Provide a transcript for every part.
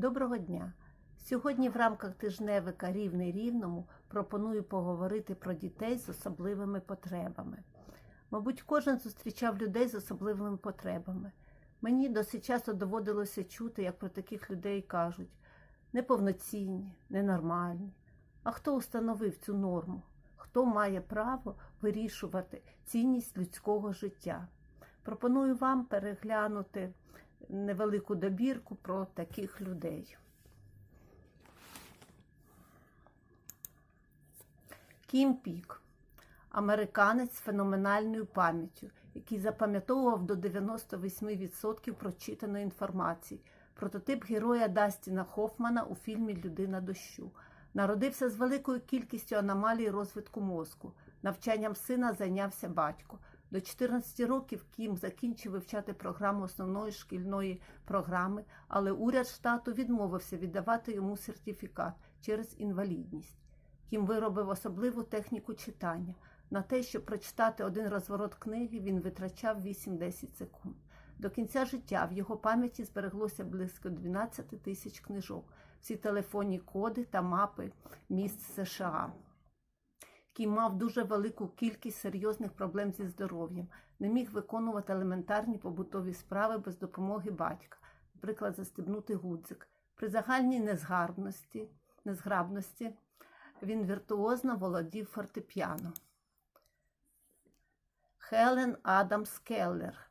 Доброго дня! Сьогодні в рамках тижневика Рівний рівному пропоную поговорити про дітей з особливими потребами. Мабуть, кожен зустрічав людей з особливими потребами. Мені досить часто доводилося чути, як про таких людей кажуть неповноцінні, ненормальні. А хто установив цю норму? Хто має право вирішувати цінність людського життя? Пропоную вам переглянути невелику добірку про таких людей. Кім Пік, американець з феноменальною пам'яттю, який запам'ятовував до 98% прочитаної інформації. Прототип героя Дастіна Хофмана у фільмі Людина дощу. Народився з великою кількістю аномалій розвитку мозку. Навчанням сина зайнявся батько. До 14 років Кім закінчив вивчати програму основної шкільної програми, але уряд штату відмовився віддавати йому сертифікат через інвалідність. Кім виробив особливу техніку читання. На те, щоб прочитати один розворот книги, він витрачав 8-10 секунд. До кінця життя в його пам'яті збереглося близько 12 тисяч книжок, всі телефонні коди та мапи міст США. Кім мав дуже велику кількість серйозних проблем зі здоров'ям, не міг виконувати елементарні побутові справи без допомоги батька, наприклад, застебнути гудзик. При загальній незгарбності, незграбності він віртуозно володів фортепіано. Хелен Адамс Келлер,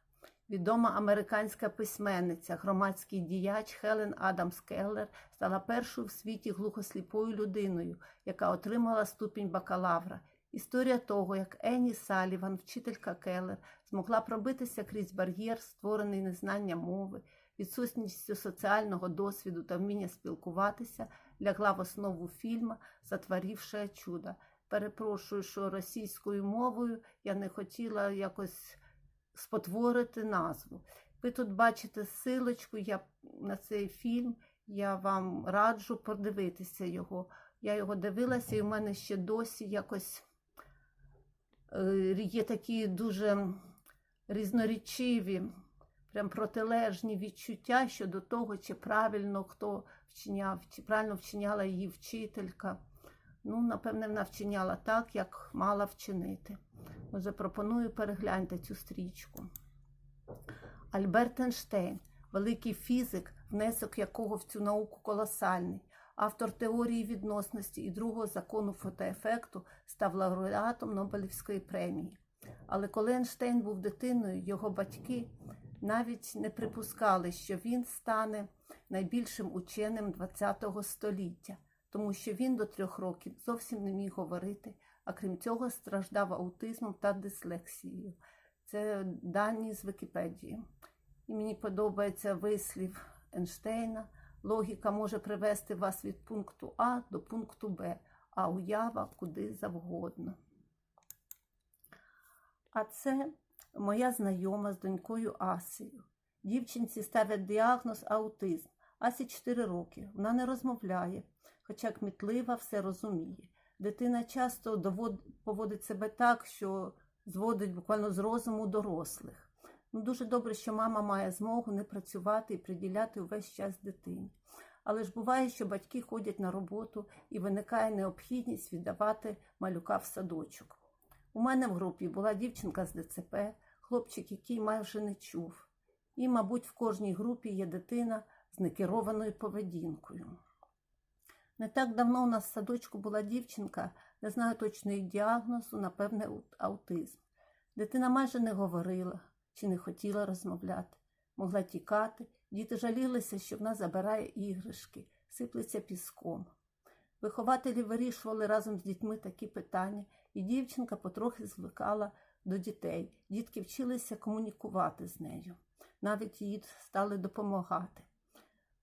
відома американська письменниця, громадський діяч Хелен Адамс Келлер стала першою в світі глухосліпою людиною, яка отримала ступінь бакалавра. Історія того, як Енні Саліван, вчителька Келлер, змогла пробитися крізь бар'єр, створений незнанням мови, відсутністю соціального досвіду та вміння спілкуватися, лягла в основу фільму, затворивши чудо. Перепрошую, що російською мовою я не хотіла якось спотворити назву. Ви тут бачите силочку я, на цей фільм, я вам раджу подивитися його. Я його дивилася, і в мене ще досі якось е, є такі дуже різнорічиві, прям протилежні відчуття щодо того, чи правильно хто вчиняв, чи правильно вчиняла її вчителька. Ну, напевне, вона вчиняла так, як мала вчинити. Отже, пропоную перегляньте цю стрічку. Альберт Ейнштейн, великий фізик, внесок якого в цю науку колосальний, автор теорії відносності і другого закону фотоефекту, став лауреатом Нобелівської премії. Але коли Ейнштейн був дитиною, його батьки навіть не припускали, що він стане найбільшим ученим ХХ століття, тому що він до трьох років зовсім не міг говорити, а крім цього, страждав аутизмом та дислексією. Це дані з Вікіпедії. І мені подобається вислів Ейнштейна. Логіка може привести вас від пункту А до пункту Б, а уява куди завгодно. А це моя знайома з донькою Асією. Дівчинці ставлять діагноз аутизм. Асі 4 роки. Вона не розмовляє, хоча кмітлива все розуміє. Дитина часто довод... поводить себе так, що зводить буквально з розуму дорослих. Ну, Дуже добре, що мама має змогу не працювати і приділяти увесь час дитині. Але ж буває, що батьки ходять на роботу і виникає необхідність віддавати малюка в садочок. У мене в групі була дівчинка з ДЦП, хлопчик, який майже не чув. І, мабуть, в кожній групі є дитина з некерованою поведінкою. Не так давно у нас в садочку була дівчинка, не знаю точної діагнозу, напевне, аутизм. Дитина майже не говорила чи не хотіла розмовляти, могла тікати. Діти жалілися, що вона забирає іграшки, сиплеться піском. Вихователі вирішували разом з дітьми такі питання, і дівчинка потрохи звикала до дітей. Дітки вчилися комунікувати з нею, навіть їй стали допомагати.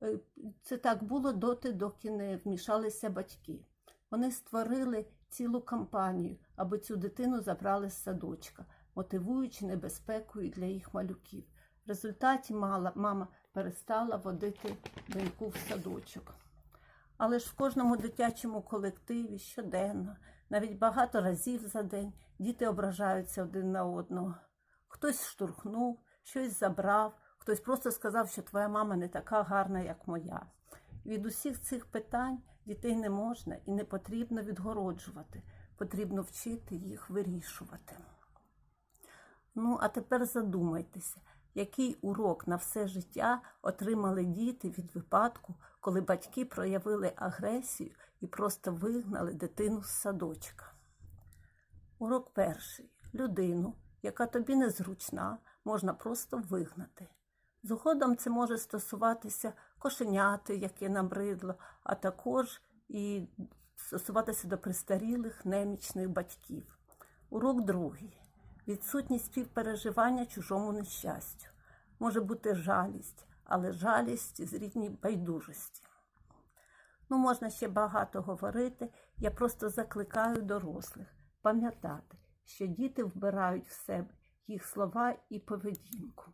Е, Це так було доти, доки не вмішалися батьки. Вони створили цілу кампанію, аби цю дитину забрали з садочка, мотивуючи небезпекою для їх малюків. В результаті мала, мама перестала водити доньку в садочок. Але ж в кожному дитячому колективі щоденно, навіть багато разів за день, діти ображаються один на одного. Хтось штурхнув, щось забрав, хтось просто сказав, що твоя мама не така гарна, як моя. Від усіх цих питань дітей не можна і не потрібно відгороджувати, потрібно вчити їх вирішувати. Ну, а тепер задумайтеся, який урок на все життя отримали діти від випадку, коли батьки проявили агресію і просто вигнали дитину з садочка. Урок перший. Людину, яка тобі незручна, можна просто вигнати. Згодом це може стосуватися кошеняти, яке набридло, а також і стосуватися до престарілих немічних батьків. Урок другий. Відсутність співпереживання чужому нещастю. Може бути жалість, але жалість з рівні байдужості. Ну, можна ще багато говорити. Я просто закликаю дорослих пам'ятати, що діти вбирають в себе їх слова і поведінку.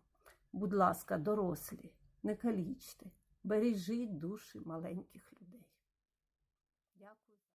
Будь ласка, дорослі, не калічте, бережіть душі маленьких людей.